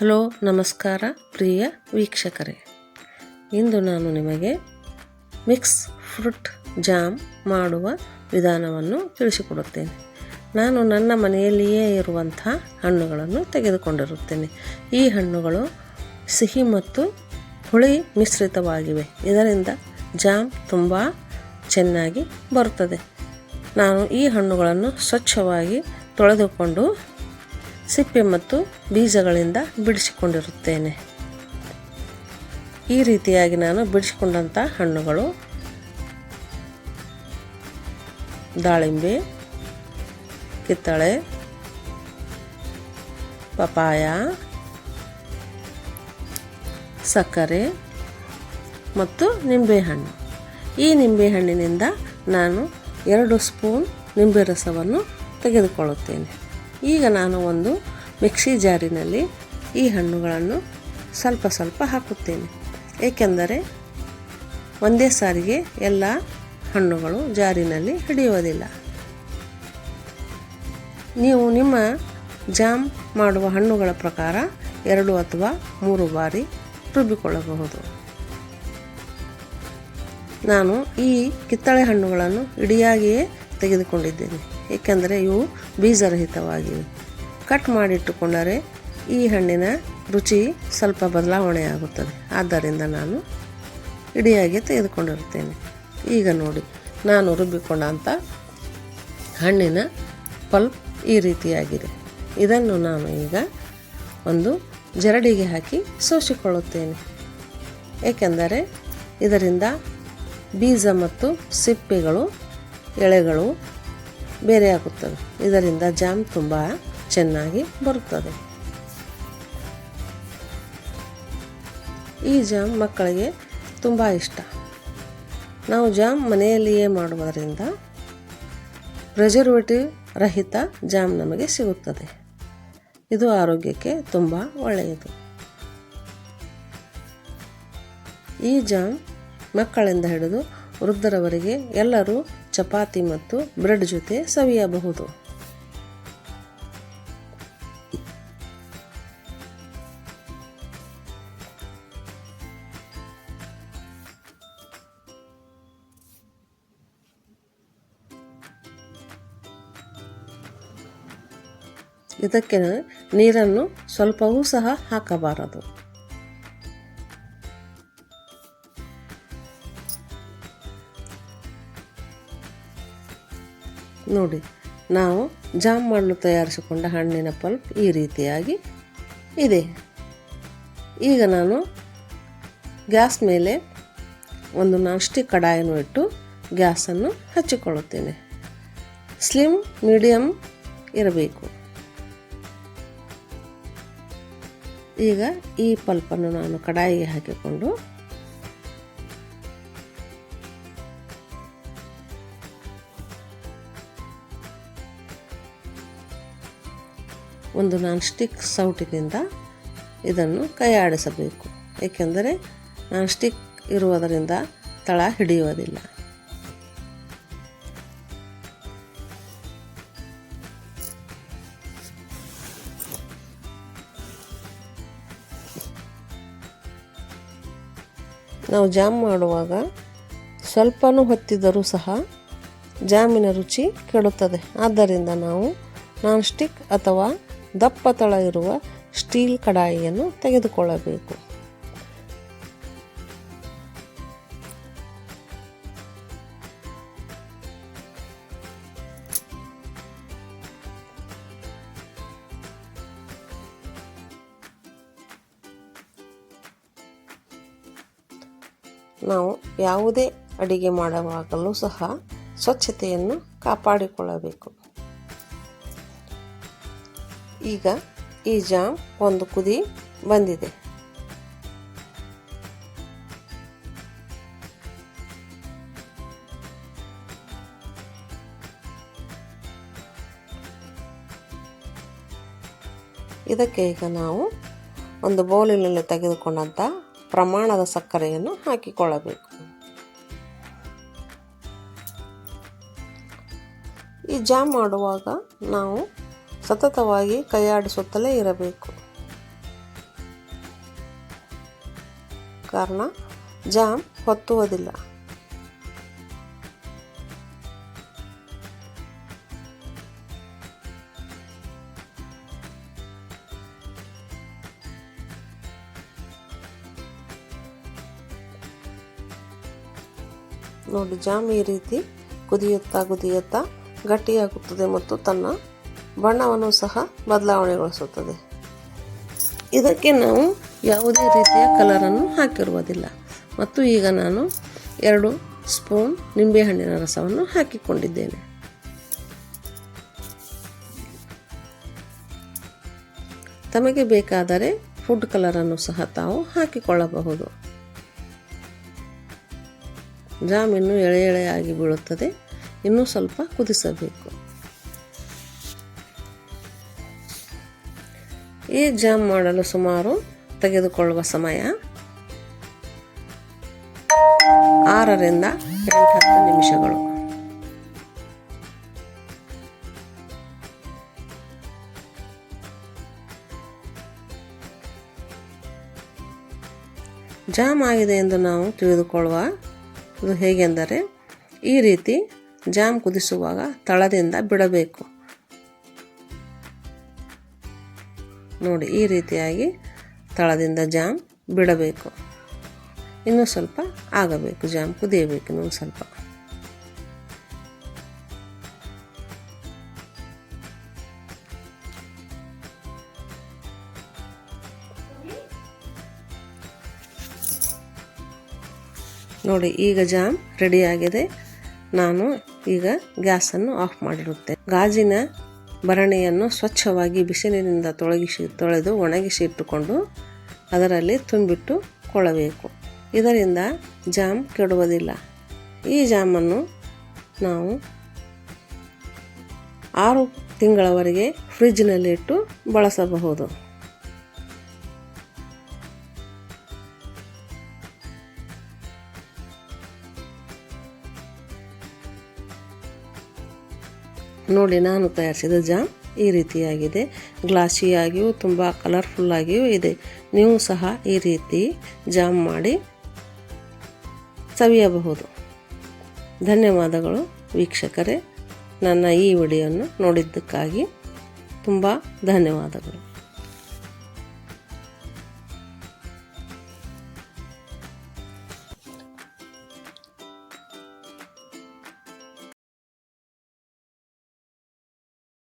Hello, ನಮಸ್ಕಾರ ಪ್ರಿಯ ವೀಕ್ಷಕರೇ. ಇಂದು ನಾನು ನಿಮಗೆ ಮಿಕ್ಸ್ ಫ್ರೂಟ್ ಜಾಮ್ ಮಾಡುವ ವಿಧಾನವನ್ನು ತಿಳಿಸಿಕೊಡುತ್ತೇನೆ. ನಾನು ನನ್ನ ಮನೆಯಲ್ಲಿಯೇ ಇರುವಂಥ ಹಣ್ಣುಗಳನ್ನು ತೆಗೆದುಕೊಂಡಿರುತ್ತೇನೆ. ಈ ಹಣ್ಣುಗಳು ಸಿಹಿ ಮತ್ತು ಹುಳಿ ಮಿಶ್ರಿತವಾಗಿವೆ. ಇದರಿಂದ ಜಾಮ್ ತುಂಬ ಚೆನ್ನಾಗಿ ಬರುತ್ತದೆ. ನಾನು ಈ ಹಣ್ಣುಗಳನ್ನು ಸ್ವಚ್ಛವಾಗಿ ತೊಳೆದುಕೊಂಡು ಸಿಪ್ಪೆ ಮತ್ತು ಬೀಜಗಳಿಂದ ಬಿಡಿಸಿಕೊಂಡಿರುತ್ತೇನೆ. ಈ ರೀತಿಯಾಗಿ ನಾನು ಬಿಡಿಸಿಕೊಂಡಂಥ ಹಣ್ಣುಗಳು ದಾಳಿಂಬೆ, ಕಿತ್ತಳೆ ಪಪಾಯ ಸಕ್ಕರೆ ಮತ್ತು ನಿಂಬೆಹಣ್ಣು. ಈ ನಿಂಬೆಹಣ್ಣಿನಿಂದ ನಾನು ಎರಡು ಸ್ಪೂನ್ ನಿಂಬೆ ರಸವನ್ನು ತೆಗೆದುಕೊಳ್ಳುತ್ತೇನೆ. ಈಗ ನಾನು ಒಂದು ಮಿಕ್ಸಿ ಜಾರಿನಲ್ಲಿ ಈ ಹಣ್ಣುಗಳನ್ನು ಸ್ವಲ್ಪ ಸ್ವಲ್ಪ ಹಾಕುತ್ತೇನೆ. ಏಕೆಂದರೆ ಒಂದೇ ಸಾರಿಗೆ ಎಲ್ಲ ಹಣ್ಣುಗಳು ಜಾರಿನಲ್ಲಿ ಹಿಡಿಯುವುದಿಲ್ಲ. ನೀವು ನಿಮ್ಮ ಜಾಮ್ ಮಾಡುವ ಹಣ್ಣುಗಳ ಪ್ರಕಾರ ಎರಡು ಅಥವಾ ಮೂರು ಬಾರಿ ರುಬ್ಬಿಕೊಳ್ಳಬಹುದು. ನಾನು ಈ ಕಿತ್ತಳೆ ಹಣ್ಣುಗಳನ್ನು ಇಡಿಯಾಗಿಯೇ ತೆಗೆದುಕೊಂಡಿದ್ದೇನೆ. ಏಕೆಂದರೆ ಇವು ಬೀಜರಹಿತವಾಗಿವೆ ಕಟ್ ಮಾಡಿಟ್ಟುಕೊಂಡರೆ ಈ ಹಣ್ಣಿನ ರುಚಿ ಸ್ವಲ್ಪ ಬದಲಾವಣೆಯಾಗುತ್ತದೆ ಆದ್ದರಿಂದ ನಾನು ಇಡಿಯಾಗಿ ತೆಗೆದುಕೊಂಡಿರುತ್ತೇನೆ. ಈಗ ನೋಡಿ, ನಾನು ರುಬ್ಬಿಕೊಂಡಂಥ ಹಣ್ಣಿನ ಪಲ್ಪ್ ಈ ರೀತಿಯಾಗಿದೆ. ಇದನ್ನು ನಾನು ಈಗ ಒಂದು ಜರಡಿಗೆ ಹಾಕಿ ಸೋಸಿಕೊಳ್ಳುತ್ತೇನೆ. ಏಕೆಂದರೆ ಇದರಿಂದ ಬೀಜ ಮತ್ತು ಸಿಪ್ಪೆಗಳು, ಎಳೆಗಳು ಬೇರೆಯಾಗುತ್ತವೆ ಇದರಿಂದ ಜಾಮ್ ತುಂಬ ಚೆನ್ನಾಗಿ ಬರುತ್ತದೆ. ಈ ಜಾಮ್ ಮಕ್ಕಳಿಗೆ ತುಂಬ ಇಷ್ಟ. ನಾವು ಜಾಮ್ ಮನೆಯಲ್ಲಿಯೇ ಮಾಡುವುದರಿಂದ ಪ್ರಿಸರ್ವೇಟಿವ್ ರಹಿತ ಜಾಮ್ ನಮಗೆ ಸಿಗುತ್ತದೆ. ಇದು ಆರೋಗ್ಯಕ್ಕೆ ತುಂಬ ಒಳ್ಳೆಯದು. ಈ ಜಾಮ್ ಮಕ್ಕಳಿಂದ ಹಿಡಿದು ವೃದ್ಧರವರೆಗೆ ಎಲ್ಲರೂ ಚಪಾತಿ ಮತ್ತು ಬ್ರೆಡ್ ಜೊತೆ ಸವಿಯಬಹುದು. ಇದಕ್ಕೆ ನೀರನ್ನು ಸ್ವಲ್ಪವೂ ಸಹ ಹಾಕಬಾರದು. ನೋಡಿ, ನಾವು ಜಾಮ್ ಮಾಡಲು ತಯಾರಿಸಿಕೊಂಡ ಹಣ್ಣಿನ ಪಲ್ಪ್ ಈ ರೀತಿಯಾಗಿ ಇದೆ. ಈಗ ನಾನು ಗ್ಯಾಸ್ ಮೇಲೆ ಒಂದು ನಾಷ್ಟಿ ಕಡಾಯನ್ನು ಇಟ್ಟು ಗ್ಯಾಸನ್ನು ಹಚ್ಚಿಕೊಳ್ಳುತ್ತೇನೆ. ಸ್ಲಿಮ್ ಮೀಡಿಯಮ್ ಇರಬೇಕು. ಈಗ ಈ ಪಲ್ಪನ್ನು ನಾನು ಕಡಾಯಿಗೆ ಹಾಕಿಕೊಂಡು ಒಂದು ನಾನ್ ಸ್ಟಿಕ್ ಸೌಟಿನಿಂದ ಇದನ್ನು ಕೈಯಾಡಿಸಬೇಕು. ಏಕೆಂದರೆ ನಾನ್ ಸ್ಟಿಕ್ ಇರುವುದರಿಂದ ತಳ ಹಿಡಿಯುವುದಿಲ್ಲ. ನಾವು ಜಾಮ್ ಮಾಡುವಾಗ ಸ್ವಲ್ಪನೂ ಹೊತ್ತಿದ್ದರೂ ಸಹ ಜಾಮಿನ ರುಚಿ ಕೆಡುತ್ತದೆ. ಆದ್ದರಿಂದ ನಾವು ನಾನ್ ಸ್ಟಿಕ್ ಅಥವಾ ದಪ್ಪ ತಳ ಇರುವ ಸ್ಟೀಲ್ ಕಡಾಯಿಯನ್ನು ತೆಗೆದುಕೊಳ್ಳಬೇಕು. ನಾವು ಯಾವುದೇ ಅಡಿಗೆ ಮಾಡುವಾಗಲೂ ಸಹ ಸ್ವಚ್ಛತೆಯನ್ನು ಕಾಪಾಡಿಕೊಳ್ಳಬೇಕು. ಈಗ ಈ ಜಾಮ್ ಒಂದು ಕುದಿ ಬಂದಿದೆ. ಇದಕ್ಕೆ ಈಗ ನಾವು ಒಂದು ಬೌಲಿನಲ್ಲಿ ತೆಗೆದುಕೊಂಡಂಥ ಪ್ರಮಾಣದ ಸಕ್ಕರೆಯನ್ನು ಹಾಕಿಕೊಳ್ಳಬೇಕು. ಈ ಜಾಮ್ ಮಾಡುವಾಗ ನಾವು ಸತತವಾಗಿ ಕೈಯಾಡಿಸುತ್ತಲೇ ಇರಬೇಕು. ಕಾರಣ, ಜಾಮ್ ಹೊತ್ತುವುದಿಲ್ಲ ನೋಡಿ, ಜಾಮ್ ಈ ರೀತಿ ಕುದಿಯುತ್ತಾ ಕುದಿಯುತ್ತಾ ಗಟ್ಟಿಯಾಗುತ್ತದೆ ಮತ್ತು ತನ್ನ ಬಣ್ಣವನ್ನು ಸಹ ಬದಲಾವಣೆಗೊಳಿಸುತ್ತದೆ. ಇದಕ್ಕೆ ನಾವು ಯಾವುದೇ ರೀತಿಯ ಕಲರನ್ನು ಹಾಕಿರುವುದಿಲ್ಲ. ಮತ್ತು ಈಗ ನಾನು ಎರಡು ಸ್ಪೂನ್ ನಿಂಬೆಹಣ್ಣಿನ ರಸವನ್ನು ಹಾಕಿಕೊಂಡಿದ್ದೇನೆ. ತಮಗೆ ಬೇಕಾದರೆ ಫುಡ್ ಕಲರನ್ನು ಸಹ ತಾವು ಹಾಕಿಕೊಳ್ಳಬಹುದು. ಜಾಮ್ ಇನ್ನೂ ಎಳೆ ಎಳೆಯಾಗಿ ಬೀಳುತ್ತದೆ. ಇನ್ನೂ ಸ್ವಲ್ಪ ಕುದಿಸಬೇಕು. ಈ ಜಾಮ್ ಮಾಡಲು ಸುಮಾರು ತೆಗೆದುಕೊಳ್ಳುವ ಸಮಯ ಆರರಿಂದ ಎಂಟು ನಿಮಿಷಗಳು. ಜಾಮ್ ಆಗಿದೆ ಎಂದು ನಾವು ತಿಳಿದುಕೊಳ್ಳುವ ಇದು ಹೇಗೆಂದರೆ ಈ ರೀತಿ ಜಾಮ್ ಕುದಿಸುವಾಗ ತಳದಿಂದ ಬಿಡಬೇಕು. ನೋಡಿ, ಈ ರೀತಿಯಾಗಿ ತಳದಿಂದ ಜಾಮ್ ಬಿಡಬೇಕು. ಇನ್ನೂ ಸ್ವಲ್ಪ ಆಗಬೇಕು, ಜಾಮ್ ಕುದಿಯಬೇಕು ಇನ್ನೊಂದು ಸ್ವಲ್ಪ. ನೋಡಿ, ಈಗ ಜಾಮ್ ರೆಡಿಯಾಗಿದೆ ನಾನು ಈಗ ಗ್ಯಾಸನ್ನು ಆಫ್ ಮಾಡಿರುತ್ತೆ ಗಾಜಿನ ಭರಣಿಯನ್ನು ಸ್ವಚ್ಛವಾಗಿ ಬಿಸಿಲಿನಿಂದ ತೊಳಗಿಸಿ, ತೊಳೆದು ಒಣಗಿಸಿ ಇಟ್ಟುಕೊಂಡು ಅದರಲ್ಲಿ ತುಂಬಿಟ್ಟು ಕೊಳ್ಳಬೇಕು. ಇದರಿಂದ ಜಾಮ್ ಕೆಡುವುದಿಲ್ಲ. ಈ ಜಾಮನ್ನು ನಾವು ಆರು ತಿಂಗಳವರೆಗೆ ಫ್ರಿಜ್ನಲ್ಲಿಟ್ಟು ಬಳಸಬಹುದು. ನೋಡಿ ನಾನು ತಯಾರಿಸಿದ ಜಾಮ್ ಈ ರೀತಿಯಾಗಿದೆ. ಗ್ಲಾಸಿಯಾಗಿಯೂ ತುಂಬ ಕಲರ್ಫುಲ್ಲಾಗಿಯೂ ಇದೆ. ನೀವು ಸಹ ಈ ರೀತಿ ಜಾಮ್ ಮಾಡಿ ಸವಿಯಬಹುದು. ಧನ್ಯವಾದಗಳು ವೀಕ್ಷಕರೇ. ನನ್ನ ಈ ವಿಡಿಯೋವನ್ನು ನೋಡಿದ್ದಕ್ಕಾಗಿ ತುಂಬ ಧನ್ಯವಾದಗಳು.